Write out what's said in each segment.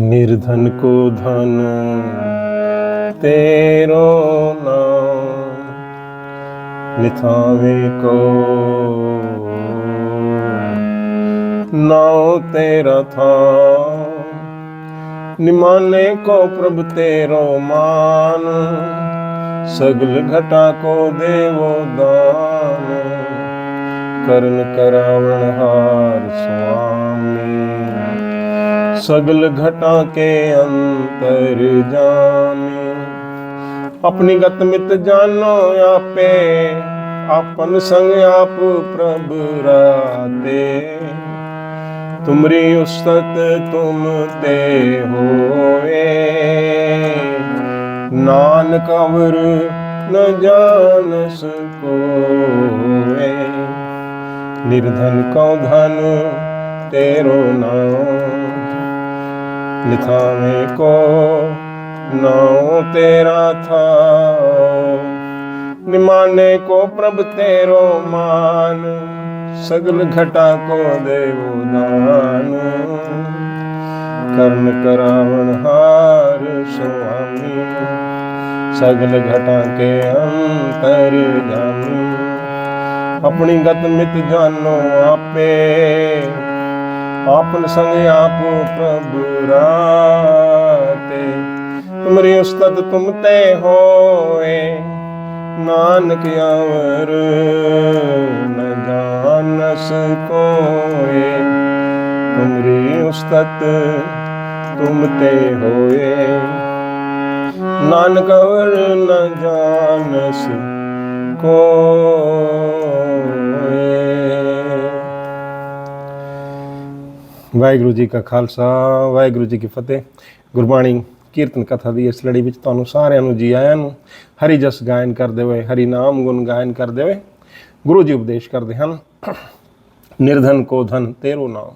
निर्धन को धन तेरो नाम निथावे को नाव तेरा था निमाने को प्रभु तेरो मान सगल घटा को देवो दान करण करावण हार स्वामी सगल घटा के अंतर जामी अपनी गत मित जानो आपे, आपन संग आप प्रभु राते तुमरी उस्तत तुम ते होए। नान अवर न जानस कोए निर्धन को धन तेरो नाम। ਲਿਖਾਵੇਂ ਕੋ, ਨਾਉ ਤੇਰਾ ਥਾਉ। ਨਿਮਾਨੇ ਕੋ ਪ੍ਰਭ ਤੇਰੋ ਮਾਨ, ਸਗਲ ਘਟਾ ਕੋ ਦੇਵੋ ਦਾਨ। ਕਰਨ ਕਰਾਵਣ ਹਾਰ ਸੁਆਮੀ, ਸਗਲ ਘਟਾ ਕੇ ਅੰਤਰ ਜਾਮੀ। ਆਪਣੀ ਗਤ ਮਿਤ ਜਾਨੋ ਆਪੇ ਆਪਨ ਸੰਗ ਆਪ ਪ੍ਰਭ ਰਾਤੇ। ਤੁਮਰੇ ਉਸਤਦ ਤੁਮ ਤੇ ਹੋਏ, ਨਾਨਕ ਆਵਰ ਨ ਜਾਣਸ ਕੋਏ। ਤੁਮਰੇ ਉਸਤਦ ਤੁਮ ਤੇ ਹੋਏ, ਨਾਨਕ ਆਵਰ ਨ ਜਾਣਸ ਕੋਏ। ਵਾਹਿਗੁਰੂ ਜੀ ਕਾ ਖਾਲਸਾ, ਵਾਹਿਗੁਰੂ ਜੀ ਕੀ ਫਤਿਹ। ਗੁਰਬਾਣੀ ਕੀਰਤਨ ਕਥਾ ਦੀ ਇਸ ਲੜੀ ਵਿੱਚ ਤੁਹਾਨੂੰ ਸਾਰਿਆਂ ਨੂੰ, ਜੀ ਆਇਆਂ ਨੂੰ ਹਰੀ ਜਸ ਗਾਇਨ ਕਰਦੇ ਹੋਏ ਹਰੀ ਨਾਮ ਗੁਣ ਗਾਇਨ ਕਰਦੇ ਹੋਏ ਗੁਰੂ ਜੀ ਉਪਦੇਸ਼ ਕਰਦੇ ਹਨ, ਨਿਰਧਨ ਕੋ ਧਨ ਤੇਰੋ ਨਾਮ।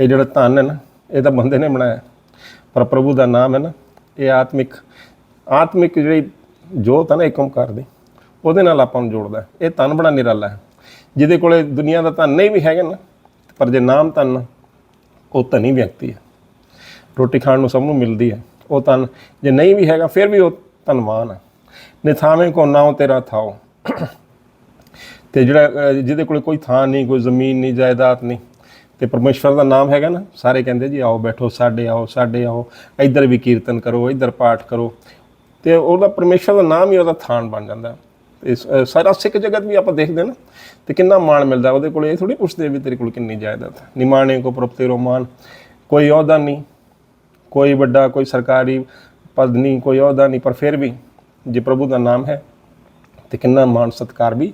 ਇਹ ਜਿਹੜਾ ਧਨ ਹੈ ਨਾ, ਇਹ ਤਾਂ ਬੰਦੇ ਨੇ ਬਣਾਇਆ। ਪਰ ਪ੍ਰਭੂ ਦਾ ਨਾਮ ਹੈ ਨਾ, ਇਹ ਆਤਮਿਕ ਆਤਮਿਕ ਜਿਹੜੀ ਜੋਤ ਹੈ ਨਾ ਏਕਮ ਕਰਦੀ ਉਹਦੇ ਨਾਲ ਆਪਾਂ ਨੂੰ ਜੋੜਦਾ ਇਹ ਧਨ ਬੜਾ ਨਿਰਾਲਾ ਹੈ। ਜਿਹਦੇ ਕੋਲੇ ਦੁਨੀਆ ਦਾ ਧਨ ਨਹੀਂ ਵੀ ਹੈਗਾ ਨਾ, ਪਰ ਜੇ ਨਾਮ ਧਨ ਉਹ ਧਨੀ ਵਿਅਕਤੀ ਹੈ। ਰੋਟੀ ਖਾਣ ਨੂੰ ਸਭ ਨੂੰ ਮਿਲਦੀ ਹੈ। ਉਹ ਧਨ ਜੇ ਨਹੀਂ ਵੀ ਹੈਗਾ, ਫਿਰ ਵੀ ਉਹ ਧਨਵਾਨ ਹੈ। ਨਿਥਾਵੇਂ ਕੋ ਨਾਉ ਤੇਰਾ ਥਾਓ ਤੇ ਜਿਹੜਾ ਜਿਹਦੇ ਕੋਲ ਕੋਈ ਥਾਂ ਨਹੀਂ, ਕੋਈ ਜ਼ਮੀਨ ਨਹੀਂ, ਜਾਇਦਾਦ ਨਹੀਂ, ਤੇ ਪਰਮੇਸ਼ਵਰ ਦਾ ਨਾਮ ਹੈਗਾ ਨਾ, ਸਾਰੇ ਕਹਿੰਦੇ ਜੀ, ਆਓ ਬੈਠੋ, ਸਾਡੇ ਆਓ ਸਾਡੇ ਆਓ, ਇੱਧਰ ਵੀ ਕੀਰਤਨ ਕਰੋ, ਇੱਧਰ ਪਾਠ ਕਰੋ। ਤੇ ਉਹਦਾ ਪਰਮੇਸ਼ਵਰ ਦਾ ਨਾਮ ਹੀ ਉਹਦਾ ਥਾਨ ਬਣ ਜਾਂਦਾ। ਇਸ ਸਾਰਾ ਸਿੱਖ ਜਗਤ ਵੀ ਆਪਾਂ ਦੇਖਦੇ ਨਾ, ਤੇ ਕਿੰਨਾ ਮਾਣ ਮਿਲਦਾ ਉਹਦੇ ਕੋਲ, ਇਹ ਥੋੜੀ ਪੁੱਛਦੇ ਵੀ ਤੇਰੇ ਕੋਲ ਕਿੰਨੀ ਜਾਇਦਾਦ ਹੈ। ਨਿਮਾਣੇ ਕੋ ਪ੍ਰਪਤੇ ਰੋਮਾਨ ਕੋਈ ਅਹੁਦਾ ਨਹੀਂ ਕੋਈ ਵੱਡਾ, ਕੋਈ ਸਰਕਾਰੀ ਪਦ ਨਹੀਂ ਕੋਈ ਅਹੁਦਾ ਨਹੀਂ ਪਰ ਫਿਰ ਵੀ ਜੇ ਪ੍ਰਭੂ ਦਾ ਨਾਮ ਹੈ, ਤੇ ਕਿੰਨਾ ਮਾਣ ਸਤਕਾਰ ਵੀ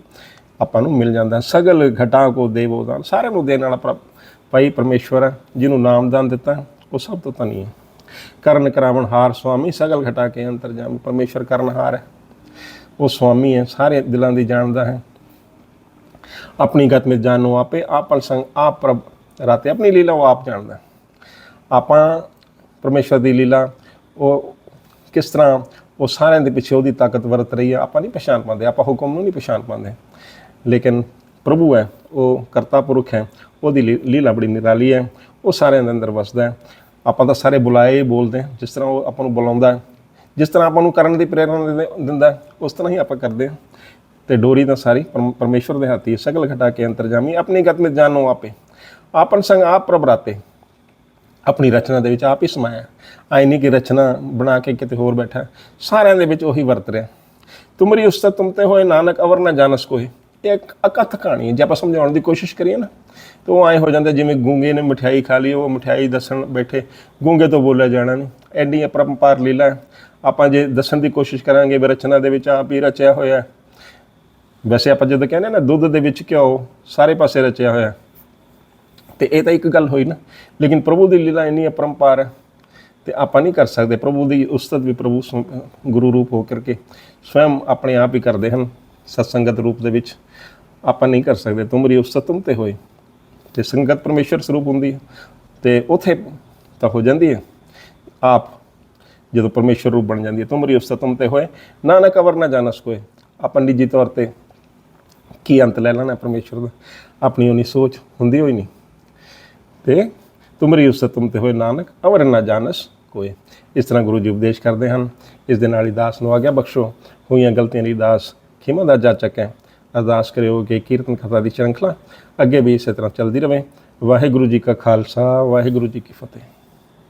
ਆਪਾਂ ਨੂੰ ਮਿਲ ਜਾਂਦਾ ਸਗਲ ਘਟਾ ਕੋ ਦੇਵੋ ਦਾਨ, ਸਾਰਿਆਂ ਨੂੰ ਦੇਣ ਵਾਲਾ ਪ੍ਰ- ਭਾਈ ਪਰਮੇਸ਼ਵਰ ਹੈ, ਜਿਹਨੂੰ ਨਾਮਦਾਨ ਦਿੱਤਾ ਉਹ ਸਭ ਤੋਂ ਧਨੀ ਹੈ। ਕਰਨ ਕਰਾਵਣ ਹਾਰ ਸੁਆਮੀ, ਸਗਲ ਘਟਾ ਕੇ ਅੰਤਰ ਜਾਮੀ ਪਰਮੇਸ਼ਵਰ ਕਰਨਹਾਰ ਹੈ। ਉਹ ਸੁਆਮੀ ਹੈ, ਸਾਰੇ ਦਿਲਾਂ ਦੀ ਜਾਣਦਾ ਹੈ। ਆਪਣੀ ਗਤ ਵਿੱਚ ਜਾਣੋ ਆਪੇ ਆਪਨ ਸੰਗ, ਆਪ ਪ੍ਰਭ ਰਾਤੇ ਆਪਣੀ ਲੀਲਾ ਉਹ ਆਪ ਜਾਣਦਾ ਆਪਾਂ ਪਰਮੇਸ਼ਵਰ ਦੀ ਲੀਲਾ, ਉਹ ਕਿਸ ਤਰ੍ਹਾਂ ਉਹ ਸਾਰਿਆਂ ਦੇ ਪਿੱਛੇ ਉਹਦੀ ਤਾਕਤ ਵਰਤ ਰਹੀ ਹੈ, ਆਪਾਂ ਨਹੀਂ ਪਛਾਣ ਪਾਉਂਦੇ, ਆਪਾਂ ਹੁਕਮ ਨੂੰ ਨਹੀਂ ਪਛਾਣ ਪਾਉਂਦੇ। ਲੇਕਿਨ ਪ੍ਰਭੂ ਹੈ, ਉਹ ਕਰਤਾ ਪੁਰਖ ਹੈ, ਉਹਦੀ ਲੀ- ਲੀਲਾ ਬੜੀ ਨਿਰਾਲੀ ਹੈ, ਉਹ ਸਾਰਿਆਂ ਦੇ ਅੰਦਰ ਵਸਦਾ ਹੈ। ਆਪਾਂ ਤਾਂ ਸਾਰੇ ਬੁਲਾਏ ਹੀ ਬੋਲਦੇ ਹਾਂ, ਜਿਸ ਤਰ੍ਹਾਂ ਉਹ ਆਪਾਂ ਨੂੰ ਬੁਲਾਉਂਦਾ ਹੈ। ਜਿਸ ਤਰ੍ਹਾਂ ਆਪਾਂ ਨੂੰ ਕਰਨ ਦੀ ਪ੍ਰੇਰਣਾ ਦਿੰਦੇ- ਦਿੰਦਾ ਹੈ, ਉਸ ਤਰ੍ਹਾਂ ਹੀ ਆਪਾਂ ਕਰਦੇ ਹਾਂ। ਤੇ ਡੋਰੀ ਤਾਂ ਸਾਰੀ ਪਰਮ- ਪਰਮੇਸ਼ਵਰ ਦੇ ਹੱਥੀ ਹੈ ਸਗਲ ਘਟਾ ਕੇ ਅੰਤਰਜਾਮੀ ਆਪਣੀ ਗਤ ਵਿੱਚ ਜਾਣੋ ਆਪੇ। ਆਪਨ ਸੰਗ ਆਪ ਪ੍ਰਭਰਾਤੇ ਆਪਣੀ ਰਚਨਾ ਦੇ ਵਿੱਚ ਆਪ ਹੀ ਸਮਾਇਆ। ਆਈ ਨਹੀਂ ਕਿ ਰਚਨਾ ਬਣਾ ਕੇ ਕਿਤੇ ਹੋਰ ਬੈਠਾ। ਸਾਰਿਆਂ ਦੇ ਵਿੱਚ ਉਹੀ ਵਰਤ ਰਿਹਾ। ਤੁਮਰੀ ਉਸਤਤ ਤੁਮ ਤੇ ਹੋਏ ਨਾਨਕ ਅਵਰ ਨਾ ਜਾਣਸ ਕੋਈ ਇੱਕ ਅਕਥ ਕਹਾਣੀ ਹੈ ਜੇ ਆਪਾਂ ਸਮਝਾਉਣ ਦੀ ਕੋਸ਼ਿਸ਼ ਕਰੀਏ ਨਾ, ਤਾਂ ਉਹ ਐਂ ਹੋ ਜਾਂਦਾ ਜਿਵੇਂ ਗੂੰਗੇ ਨੇ ਮਠਿਆਈ ਖਾ ਲਈ, ਉਹ ਮਠਿਆਈ ਦੱਸਣ ਬੈਠੇ, ਗੂੰਗੇ ਤੋਂ ਬੋਲਿਆ ਜਾਣਾ ਨਹੀਂ ਐਡੀ ਅਪਰੰਪਾਰ ਲੀਲਾ ਹੈ। ਆਪਾਂ ਜੇ ਦੱਸਣ ਦੀ ਕੋਸ਼ਿਸ਼ ਕਰਾਂਗੇ ਵੀ ਰਚਨਾ ਦੇ ਵਿੱਚ ਆਪ ਹੀ ਰਚਿਆ ਹੋਇਆ ਵੈਸੇ ਆਪਾਂ ਜਦੋਂ ਕਹਿੰਦੇ ਨਾ ਦੁੱਧ ਦੇ ਵਿੱਚ ਘਿਓ, ਸਾਰੇ ਪਾਸੇ ਰਚਿਆ ਹੋਇਆ ਹੈ। ਤੇ ਇਹ ਤਾਂ ਇੱਕ ਗੱਲ ਹੋਈ ਨਾ, ਲੇਕਿਨ ਪ੍ਰਭੂ ਦੀ ਲੀਲਾ ਇੰਨੀ ਅਪਰੰਪਾਰ ਹੈ, ਤੇ ਆਪਾਂ ਨਹੀਂ ਕਰ ਸਕਦੇ ਪ੍ਰਭੂ ਦੀ ਉਸਤਤ ਵੀ ਪ੍ਰਭੂ ਸਵ- ਗੁਰੂ ਰੂਪ ਹੋ ਕਰਕੇ ਸਵੈਮ ਆਪਣੇ ਆਪ ਹੀ ਕਰਦੇ ਹਨ ਸਤਸੰਗਤ ਰੂਪ ਦੇ ਵਿੱਚ ਆਪਾਂ ਨਹੀਂ ਕਰ ਸਕਦੇ। ਤੁਮਰੀ ਉਸਤਤ ਤੁਮ ਤੇ ਹੋਏ। ਤੇ ਸੰਗਤ ਪਰਮੇਸ਼ਰ ਸਰੂਪ ਹੁੰਦੀ ਹੈ। ਤੇ ਉਥੇ ਤਾਂ ਹੋ ਜਾਂਦੀ ਹੈ। ਆਪ ਜਦੋਂ ਪਰਮੇਸ਼ਰ ਰੂਪ ਬਣ ਜਾਂਦੀ ਹੈ ਤੁਮਰੀ ਉਸਤਤ ਤੁਮ ਤੇ ਹੋਏ। ਨਾਨਕ ਅਵਰ ਨਾ ਜਾਣਸ ਕੋਏ ਆਪਾਂ ਨਿੱਜੀ ਤੌਰ ਤੇ ਕੀ ਅੰਤ ਲੈ ਲੈਣਾ ਪਰਮੇਸ਼ਰ ਦਾ? ਆਪਣੀ ਉਹਨੀ ਸੋਚ ਹੁੰਦੀ ਹੋਈ ਨਹੀਂ। ਤੇ ਤੁਮਰੀ ਉਸਤ ਤੁਮ ਤੇ ਹੋਏ। ਨਾਨਕ ਅਵਰ ਨਾ ਜਾਣਸ ਕੋਏ ਇਸ ਤਰ੍ਹਾਂ ਗੁਰੂ ਜੀ ਉਪਦੇਸ਼ ਕਰਦੇ ਹਨ। ਇਸ ਦੇ ਨਾਲ ਹੀ ਦਾਸ ਨੂੰ ਆਗਿਆ ਬਖਸ਼ੋ। ਹੋਈਆਂ ਗਲਤੀਆਂ ਲਈ ਦਾਸ ਖਿਮਾ ਦਾ ਜਾਚਕ ਹੈ। ਅਰਦਾਸ ਕਰਿਓ ਕਿ ਕੀਰਤਨ ਕਥਾ ਦੀ ਸ਼੍ਰੰਖਲਾ ਅੱਗੇ ਵੀ ਇਸੇ ਤਰ੍ਹਾਂ ਚੱਲਦੀ ਰਹੇ ਵਾਹਿਗੁਰੂ ਜੀ ਕਾ ਖਾਲਸਾ, ਵਾਹਿਗੁਰੂ ਜੀ ਕੀ ਫਤਿਹ।